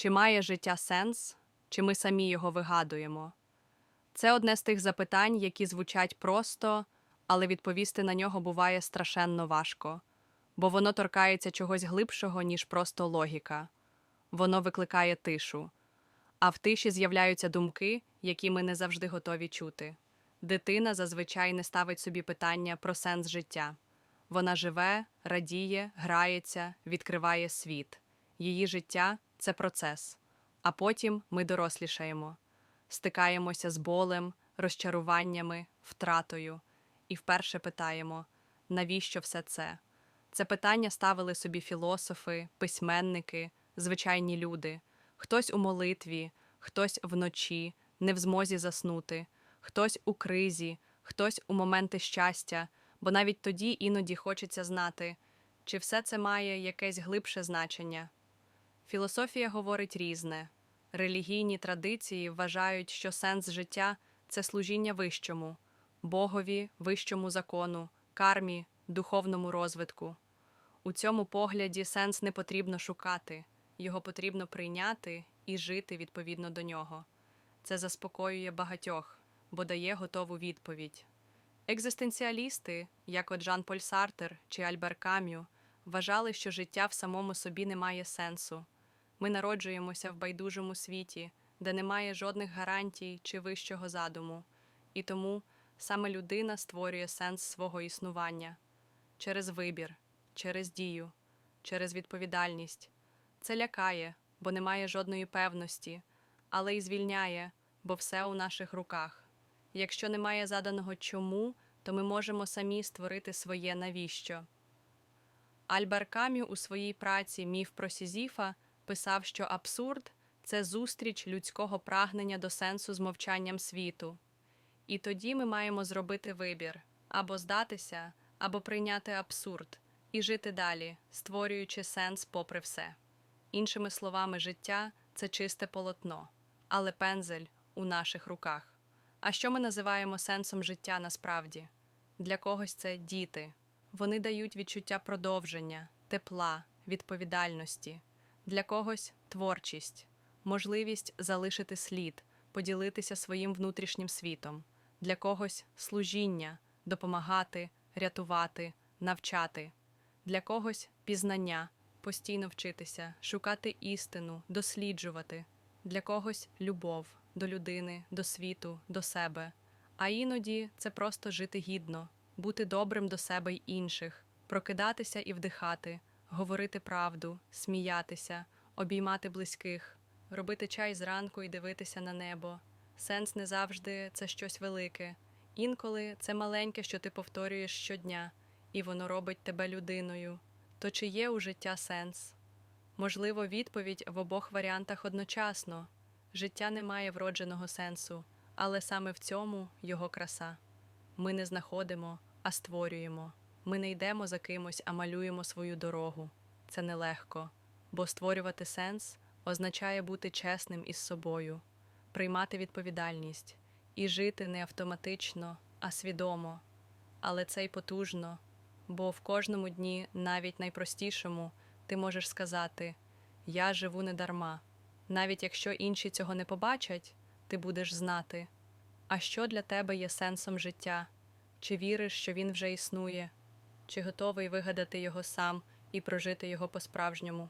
Чи має життя сенс, чи ми самі його вигадуємо? Це одне з тих запитань, які звучать просто, але відповісти на нього буває страшенно важко, бо воно торкається чогось глибшого, ніж просто логіка. Воно викликає тишу. А в тиші з'являються думки, які ми не завжди готові чути. Дитина зазвичай не ставить собі питання про сенс життя. Вона живе, радіє, грається, відкриває світ. Її життя це процес. А потім ми дорослішаємо, стикаємося з болем, розчаруваннями, втратою і вперше питаємо, навіщо все це? Це питання ставили собі філософи, письменники, звичайні люди. Хтось у молитві, хтось вночі, не в змозі заснути, хтось у кризі, хтось у моменти щастя, бо навіть тоді іноді хочеться знати, чи все це має якесь глибше значення. Філософія говорить різне. Релігійні традиції вважають, що сенс життя це служіння вищому, Богові, вищому закону, кармі, духовному розвитку. У цьому погляді сенс не потрібно шукати, його потрібно прийняти і жити відповідно до нього. Це заспокоює багатьох, бо дає готову відповідь. Екзистенціалісти, як от Жан Поль Сартер чи Альбер Кам'ю, вважали, що життя в самому собі не має сенсу. Ми народжуємося в байдужому світі, де немає жодних гарантій чи вищого задуму, і тому саме людина створює сенс свого існування через вибір, через дію, через відповідальність. Це лякає, бо немає жодної певності, але й звільняє, бо все у наших руках. Якщо немає заданого чому, то ми можемо самі створити своє навіщо. Альбер Кам'ю у своїй праці Міф про Сізіфа писав, що абсурд це зустріч людського прагнення до сенсу з мовчанням світу. І тоді ми маємо зробити вибір або здатися, або прийняти абсурд і жити далі, створюючи сенс попри все. Іншими словами, життя це чисте полотно, але пензель у наших руках. А що ми називаємо сенсом життя насправді? Для когось це діти. Вони дають відчуття продовження, тепла, відповідальності. Для когось творчість, можливість залишити слід, поділитися своїм внутрішнім світом. Для когось служіння, допомагати, рятувати, навчати. Для когось пізнання, постійно вчитися, шукати істину, досліджувати. Для когось любов до людини, до світу, до себе. А іноді це просто жити гідно, бути добрим до себе й інших, прокидатися і вдихати, говорити правду, сміятися, обіймати близьких, робити чай зранку і дивитися на небо. Сенс не завжди це щось велике. Інколи це маленьке, що ти повторюєш щодня, і воно робить тебе людиною. То чи є у життя сенс? Можливо, відповідь в обох варіантах одночасно. Життя не має вродженого сенсу, але саме в цьому його краса. Ми не знаходимо, а створюємо. Ми не йдемо за кимось, а малюємо свою дорогу. Це нелегко, бо створювати сенс означає бути чесним із собою, приймати відповідальність і жити не автоматично, а свідомо. Але це й потужно, бо в кожному дні, навіть найпростішому, ти можеш сказати: Я живу не дарма. Навіть якщо інші цього не побачать, ти будеш знати, а що для тебе є сенсом життя, чи віриш, що він вже існує, чи готовий вигадати його сам і прожити його по-справжньому.